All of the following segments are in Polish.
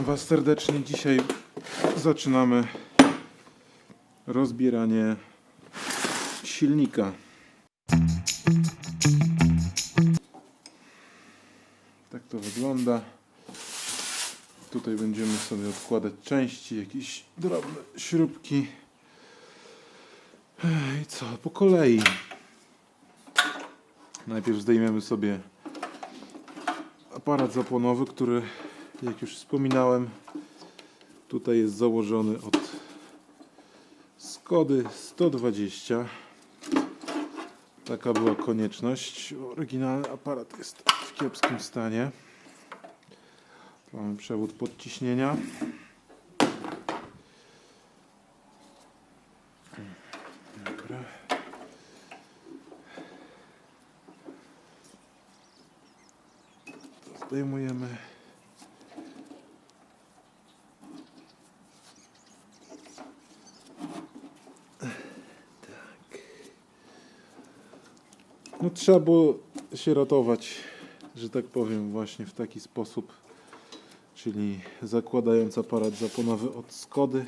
Witam Was serdecznie. Dzisiaj zaczynamy rozbieranie silnika. Tak to wygląda. Tutaj będziemy sobie odkładać części, jakieś drobne śrubki. I co? Po kolei. Najpierw zdejmiemy sobie aparat zapłonowy, który jak już wspominałem tutaj jest założony od Skody 120 taka była konieczność. Oryginalny aparat jest w kiepskim stanie. Mamy przewód podciśnienia. Dobra. Zdejmujemy No trzeba było się ratować, że tak powiem, właśnie w taki sposób, czyli zakładając aparat zaponowy od Skody,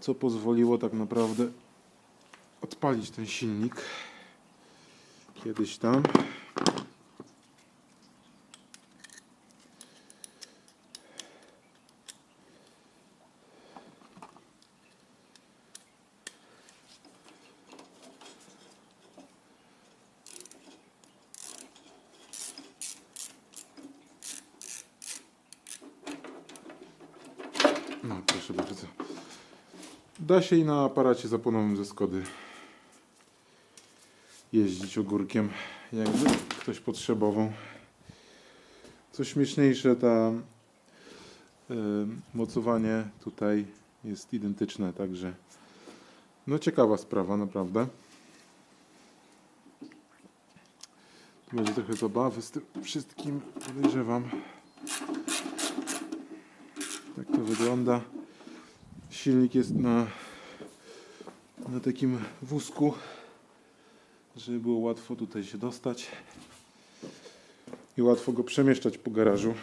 co pozwoliło tak naprawdę odpalić ten silnik kiedyś tam. Da się i na aparacie zaponowym ze Skody jeździć ogórkiem, jakby ktoś potrzebował. Co śmieszniejsze, ta y, mocowanie tutaj jest identyczne, także no ciekawa sprawa, naprawdę. Tu będzie trochę zabawy z tym wszystkim, podejrzewam. Tak to wygląda. Silnik jest na, na takim wózku, żeby było łatwo tutaj się dostać i łatwo go przemieszczać po garażu.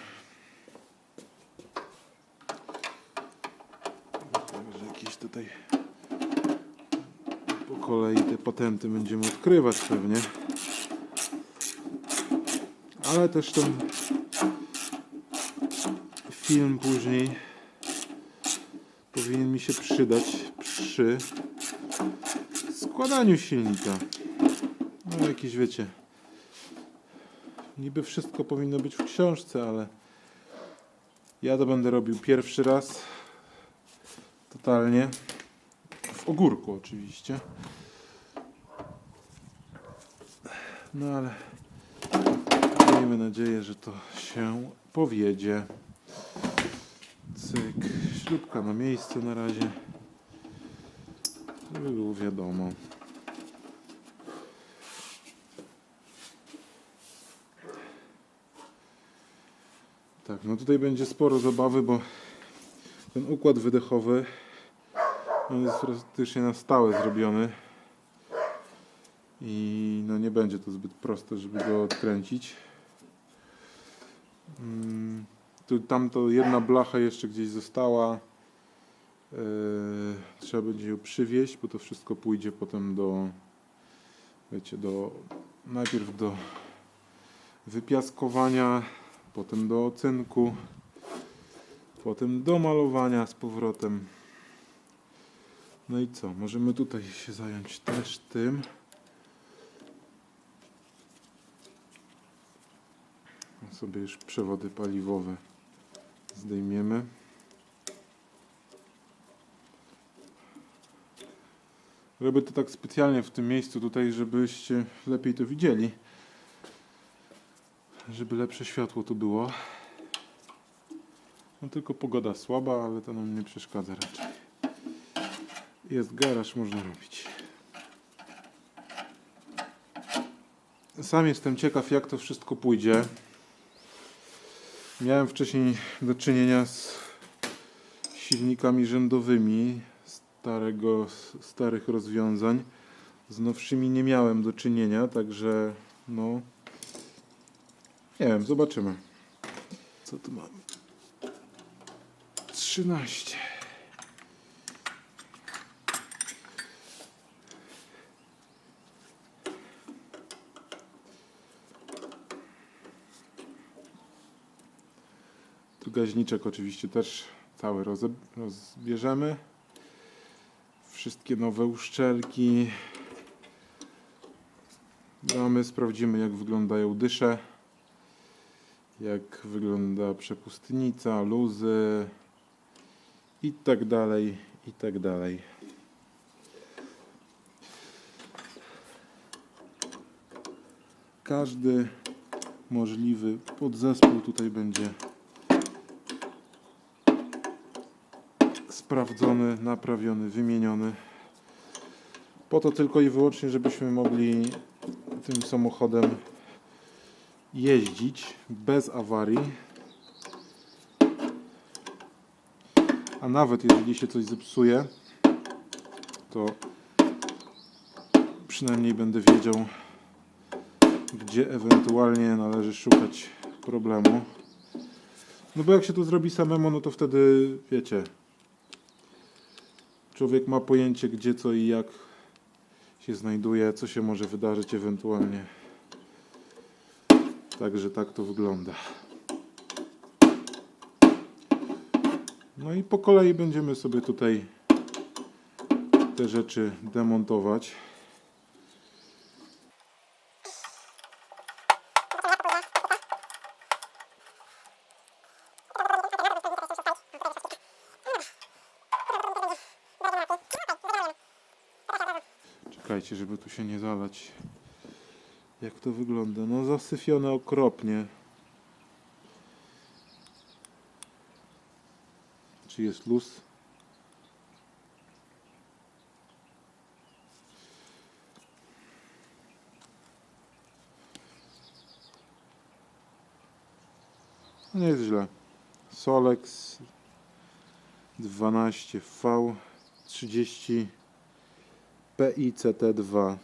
Także jakieś tutaj po kolei te patenty będziemy odkrywać pewnie. Ale też ten film później powinien mi się przydać przy składaniu silnika. No jakieś wiecie. Niby wszystko powinno być w książce, ale ja to będę robił pierwszy raz. Totalnie. W ogórku oczywiście. No ale miejmy nadzieję, że to się powiedzie. Cyk. Śrubka na miejscu na razie. Żeby było wiadomo. Tak, no tutaj będzie sporo zabawy, bo ten układ wydechowy on jest praktycznie na stałe zrobiony i no nie będzie to zbyt proste, żeby go odkręcić. Mm, tu, to jedna blacha jeszcze gdzieś została. Yy, trzeba będzie ją przywieźć, bo to wszystko pójdzie potem do wiecie, do najpierw do wypiaskowania, potem do ocynku, potem do malowania z powrotem. No i co? Możemy tutaj się zająć też tym. sobie już przewody paliwowe zdejmiemy. Robię to tak specjalnie w tym miejscu tutaj, żebyście lepiej to widzieli. Żeby lepsze światło tu było. No tylko pogoda słaba, ale to nam nie przeszkadza raczej. Jest garaż, można robić. Sam jestem ciekaw jak to wszystko pójdzie. Miałem wcześniej do czynienia z silnikami rzędowymi starego, starych rozwiązań. Z nowszymi nie miałem do czynienia, także no nie wiem, zobaczymy. Co tu mamy? 13. gaźniczek oczywiście też cały rozbierzemy. Wszystkie nowe uszczelki. Damy, sprawdzimy jak wyglądają dysze. Jak wygląda przepustnica, luzy i tak dalej, i tak dalej. Każdy możliwy podzespół tutaj będzie sprawdzony, naprawiony, wymieniony. Po to tylko i wyłącznie, żebyśmy mogli tym samochodem jeździć bez awarii. A nawet jeżeli się coś zepsuje, to przynajmniej będę wiedział, gdzie ewentualnie należy szukać problemu. No bo jak się to zrobi samemu, no to wtedy wiecie, człowiek ma pojęcie gdzie, co i jak się znajduje, co się może wydarzyć ewentualnie. Także tak to wygląda. No i po kolei będziemy sobie tutaj te rzeczy demontować. Żeby tu się nie zalać. Jak to wygląda? No zasyfione okropnie. Czy jest luz? No nie jest źle. Solex 12V 30 PICT2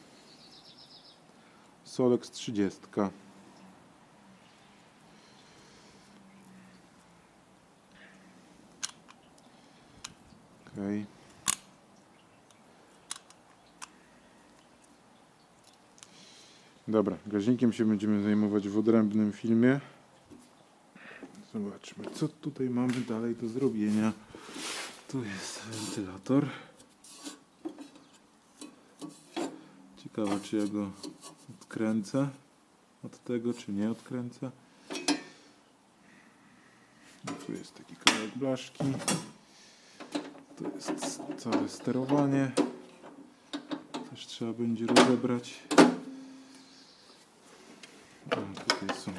Solex 30 Okej. Dobra, gaźnikiem się będziemy zajmować w odrębnym filmie. Zobaczmy, co tutaj mamy dalej do zrobienia. Tu jest wentylator. Ciekawe, czy ja go odkręcę od tego, czy nie odkręcę. No, tu jest taki kawałek blaszki. Tu jest całe sterowanie. Też trzeba będzie rozebrać. O, tutaj są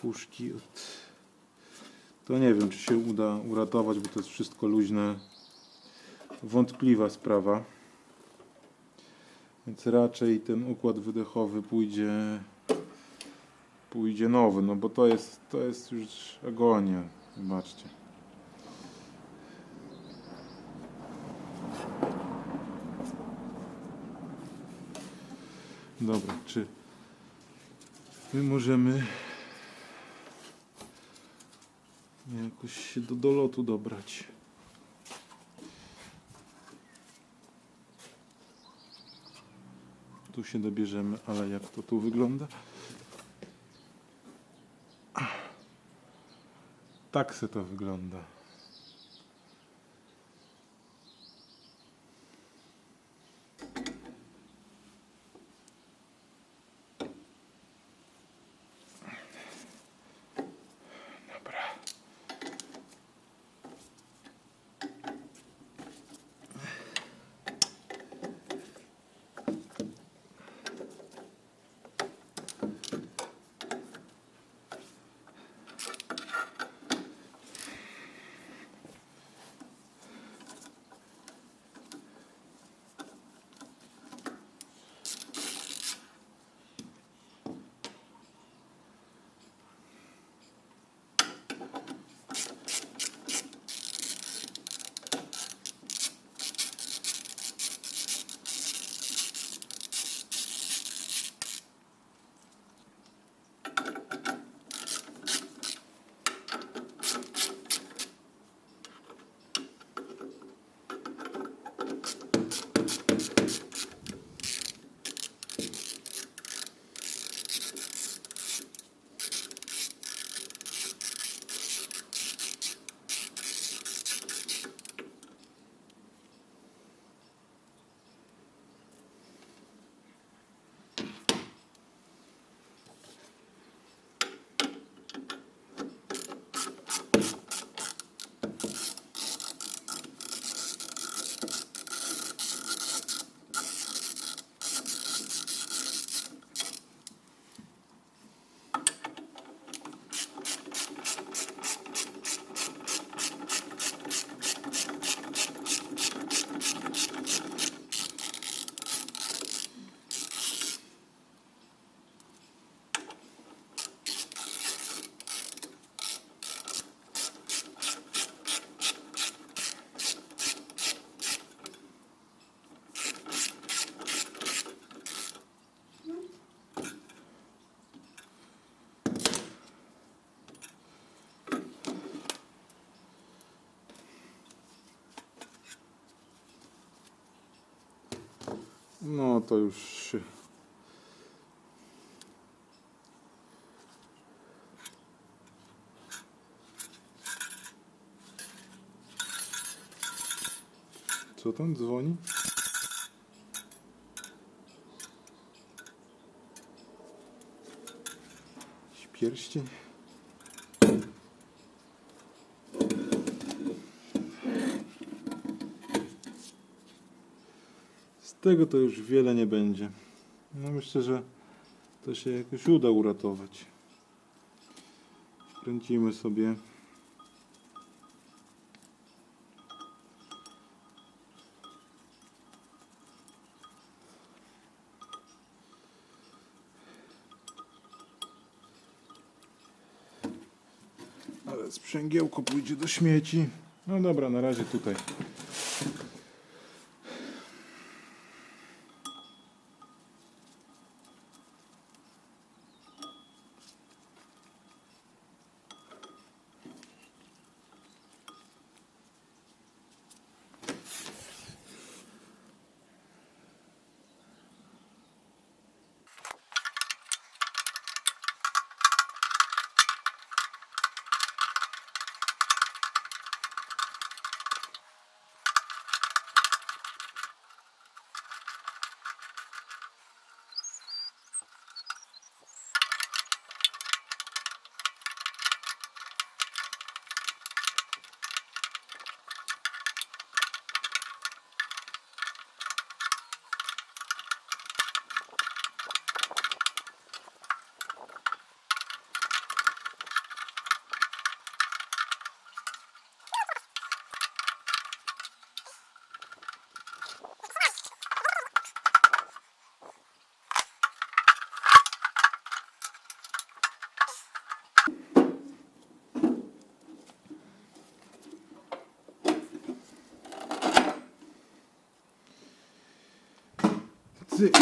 puszki od... To nie wiem, czy się uda uratować, bo to jest wszystko luźne. Wątpliwa sprawa. Więc raczej ten układ wydechowy pójdzie pójdzie nowy, no bo to jest to jest już agonia. Zobaczcie. Dobra, czy my możemy jakoś się do dolotu dobrać? Tu się dobierzemy, ale jak to tu wygląda? Tak se to wygląda. No to już. Co tam dzwoni? Pierścień? Tego to już wiele nie będzie. No myślę, że to się jakoś uda uratować. Kręcimy sobie. Ale sprzęgiełko pójdzie do śmieci. No dobra, na razie tutaj. Cyk.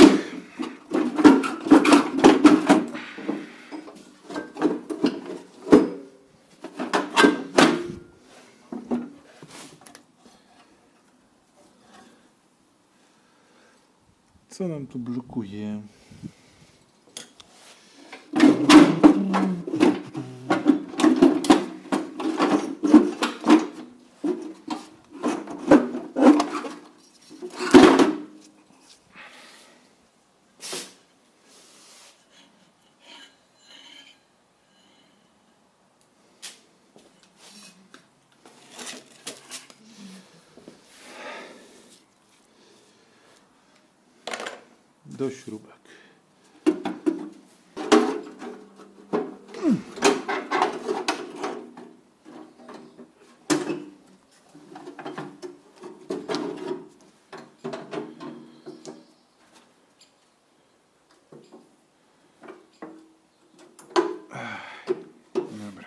Co nam tu blokuje? Do śrubek. Dobra.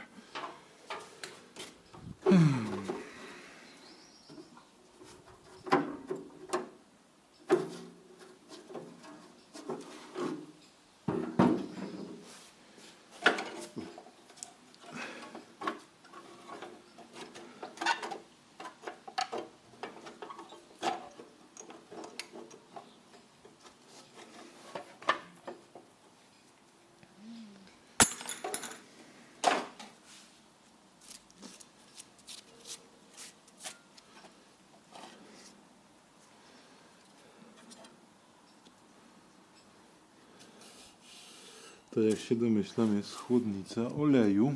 To jak się domyślam jest chłodnica oleju.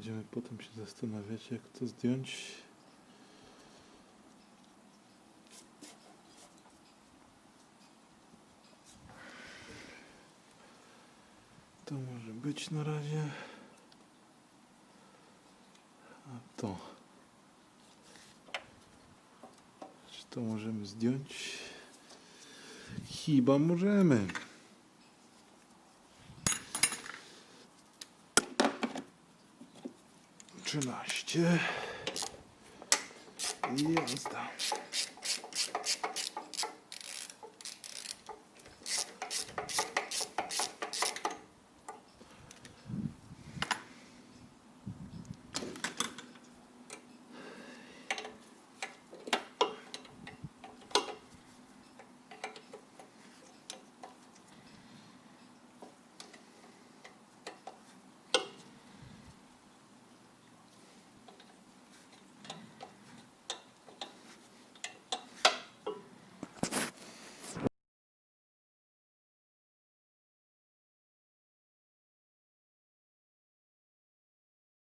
Będziemy potem się zastanawiać, jak to zdjąć. To może być na razie. A to. Czy to możemy zdjąć? Chyba możemy. Trzynaście. I jazda.